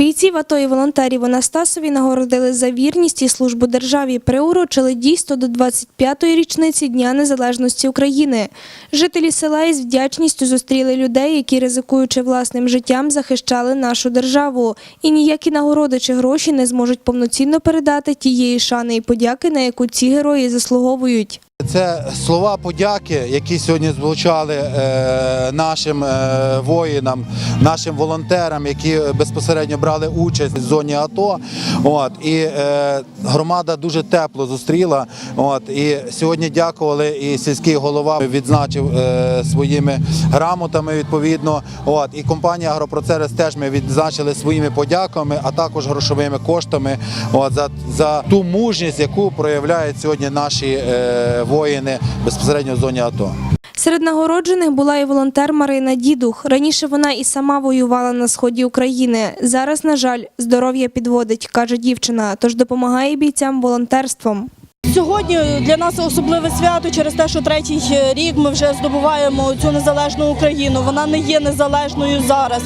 Бійців АТО і волонтерів Анастасові нагородили за вірність і службу державі. Приурочили дійство до 25-ї річниці Дня Незалежності України. Жителі села із вдячністю зустріли людей, які, ризикуючи власним життям, захищали нашу державу. І ніякі нагороди чи гроші не зможуть повноцінно передати тієї шани і подяки, на яку ці герої заслуговують. Це слова подяки, які сьогодні звучали е, нашим е, воїнам, нашим волонтерам, які безпосередньо брали участь в зоні АТО. От і е, громада дуже тепло зустріла. От і сьогодні дякували. І сільський голова відзначив своїми грамотами. Відповідно, от і компанія Агропроцерес теж ми відзначили своїми подяками, а також грошовими коштами. От за, за ту мужність, яку проявляють сьогодні наші е, воїни безпосередньо в зоні АТО. Серед нагороджених була і волонтер Марина Дідух. Раніше вона і сама воювала на сході України. Зараз, на жаль, здоров'я підводить, каже дівчина, тож допомагає бійцям волонтерством. Сьогодні для нас особливе свято через те, що третій рік ми вже здобуваємо цю незалежну Україну. Вона не є незалежною зараз.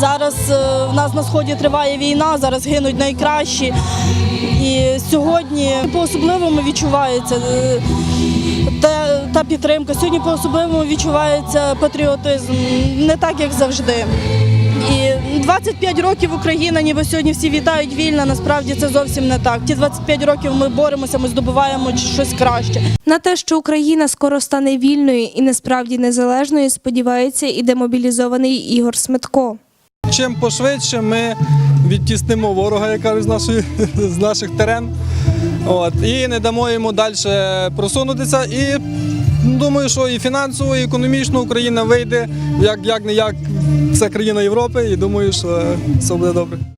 Зараз е, в нас на сході триває війна, зараз гинуть найкращі. І сьогодні по-особливому відчувається е, та, та підтримка. Сьогодні по-особливому відчувається патріотизм, не так, як завжди. І 25 років Україна, ніби сьогодні всі вітають вільно. Насправді це зовсім не так. Ті 25 років ми боремося, ми здобуваємо щось краще. На те, що Україна скоро стане вільною і насправді незалежною, сподівається і демобілізований Ігор Сметко. Чим пошвидше ми відтіснимо ворога, як кажуть, з, нашої, з наших терен. От, і не дамо йому далі просунутися. І думаю, що і фінансово, і економічно Україна вийде як, як не як вся країна Європи, і думаю, що все буде добре.